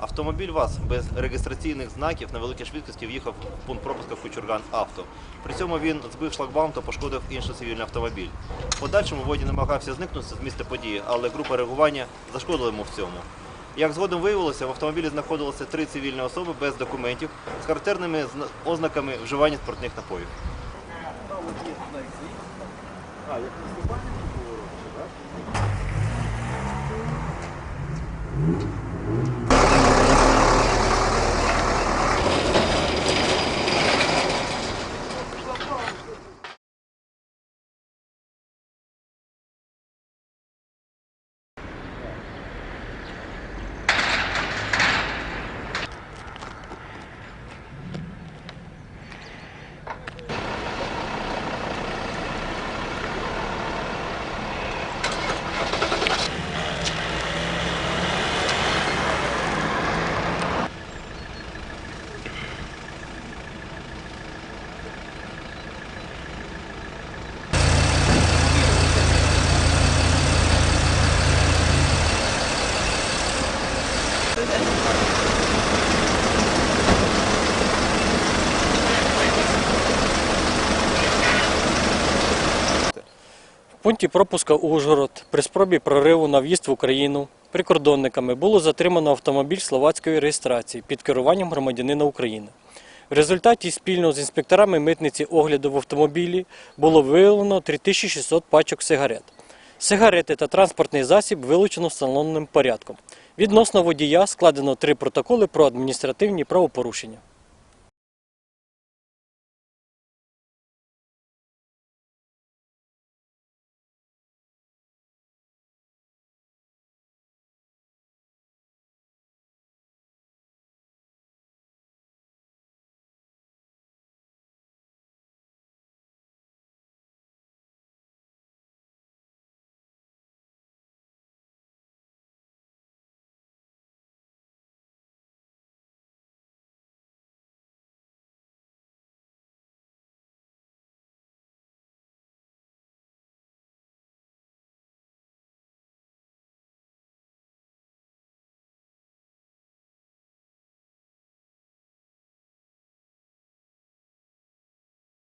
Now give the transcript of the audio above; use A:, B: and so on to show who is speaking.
A: Автомобіль ВАЗ без реєстраційних знаків на великій швидкості в'їхав в пункт пропуска Кучурган Авто. При цьому він збив шлагбаум та пошкодив інший цивільний автомобіль. В подальшому водій намагався зникнути з місця події, але група реагування зашкодила йому в цьому. Як згодом виявилося, в автомобілі знаходилося три цивільні особи без документів з характерними ознаками вживання спиртних напоїв.
B: В пункті пропуска Ужгород при спробі прориву на в'їзд в Україну прикордонниками було затримано автомобіль словацької реєстрації під керуванням громадянина України. В результаті спільно з інспекторами митниці огляду в автомобілі було виявлено 3600 пачок сигарет. Сигарети та транспортний засіб вилучено встановленим порядком. Відносно водія складено три протоколи про адміністративні правопорушення.